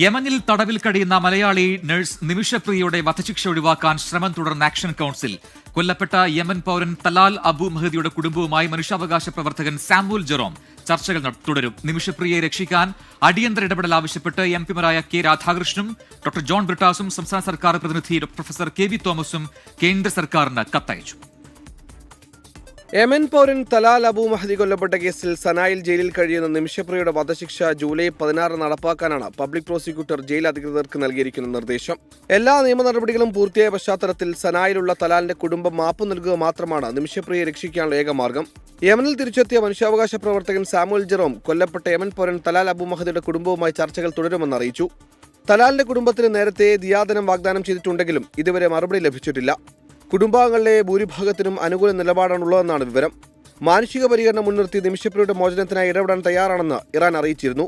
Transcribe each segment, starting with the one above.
യമനിൽ തടവിൽ കഴിയുന്ന മലയാളി നഴ്സ് നിമിഷപ്രിയയുടെ വധശിക്ഷ ഒഴിവാക്കാൻ ശ്രമം തുടർന്ന ആക്ഷൻ കൗൺസിൽ. കൊല്ലപ്പെട്ട യമൻ പൗരൻ തലാൽ അബു മഹദിയുടെ കുടുംബവുമായി മനുഷ്യാവകാശ പ്രവർത്തകൻ സാമുൽ ജെറോം ചർച്ചകൾ തുടരും. നിമിഷപ്രിയയെ രക്ഷിക്കാൻ അടിയന്തര ഇടപെടൽ ആവശ്യപ്പെട്ട് എം പിമാരായ കെ രാധാകൃഷ്ണനും ഡോക്ടർ ജോൺ ബ്രിട്ടാസും സംസ്ഥാന സർക്കാർ പ്രതിനിധി പ്രൊഫസർ കെ വി തോമസും കേന്ദ്ര സർക്കാരിന് കത്തയച്ചു. യമൻ പൗരൻ തലാൽ അബു മഹദി കൊല്ലപ്പെട്ട കേസിൽ സനായിൽ ജയിലിൽ കഴിയുന്ന നിമിഷപ്രിയയുടെ വധശിക്ഷ ജൂലൈ പതിനാറ് നടപ്പാക്കാനാണ് പബ്ലിക് പ്രോസിക്യൂട്ടർ ജയിൽ അധികൃതർക്ക് നൽകിയിരിക്കുന്ന നിർദ്ദേശം. എല്ലാ നിയമ നടപടികളും പൂർത്തിയായ പശ്ചാത്തലത്തിൽ സനായിലുള്ള തലാലിന്റെ കുടുംബം മാപ്പ് നൽകുക മാത്രമാണ് നിമിഷപ്രിയയെ രക്ഷിക്കാനുള്ള ഏക മാർഗം. യമനിൽ തിരിച്ചെത്തിയ മനുഷ്യാവകാശ പ്രവർത്തകൻ സാമുൽ ജെറോം കൊല്ലപ്പെട്ട യമൻ പൗരൻ തലാൽ അബു മഹദിയുടെ കുടുംബവുമായി ചർച്ചകൾ തുടരുമെന്ന് അറിയിച്ചു. തലാലിന്റെ കുടുംബത്തിന് നേരത്തെ ദിയാദനം വാഗ്ദാനം ചെയ്തിട്ടുണ്ടെങ്കിലും ഇതുവരെ മറുപടി ലഭിച്ചിട്ടില്ല. കുടുംബാംഗങ്ങളിലെ ഭൂരിഭാഗത്തിനും അനുകൂല നിലപാടാണുള്ളതെന്നാണ് വിവരം. മാനുഷിക പരിഹരണം മുൻനിർത്തി നിമിഷപ്പുരയുടെ മോചനത്തിനായി ഇടപെടാൻ തയ്യാറാണെന്ന് ഇറാൻ അറിയിച്ചിരുന്നു.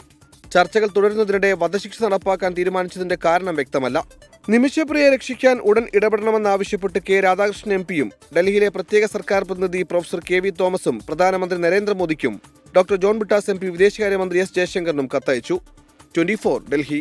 ചർച്ചകൾ തുടരുന്നതിനിടെ വധശിക്ഷ നടപ്പാക്കാൻ തീരുമാനിച്ചതിന്റെ കാരണം വ്യക്തമല്ല. നിമിഷപ്രിയെ രക്ഷിക്കാൻ ഉടൻ ഇടപെടണമെന്നാവശ്യപ്പെട്ട് കെ രാധാകൃഷ്ണൻ എം പിയും ഡൽഹിയിലെ പ്രത്യേക സർക്കാർ പ്രതിനിധി പ്രൊഫസർ കെ വി തോമസും പ്രധാനമന്ത്രി നരേന്ദ്രമോദിക്കും doctor John Brittas M P വിദേശകാര്യമന്ത്രി എസ് ജയശങ്കറിനും കത്തയച്ചു. ട്വന്റി ഡൽഹി.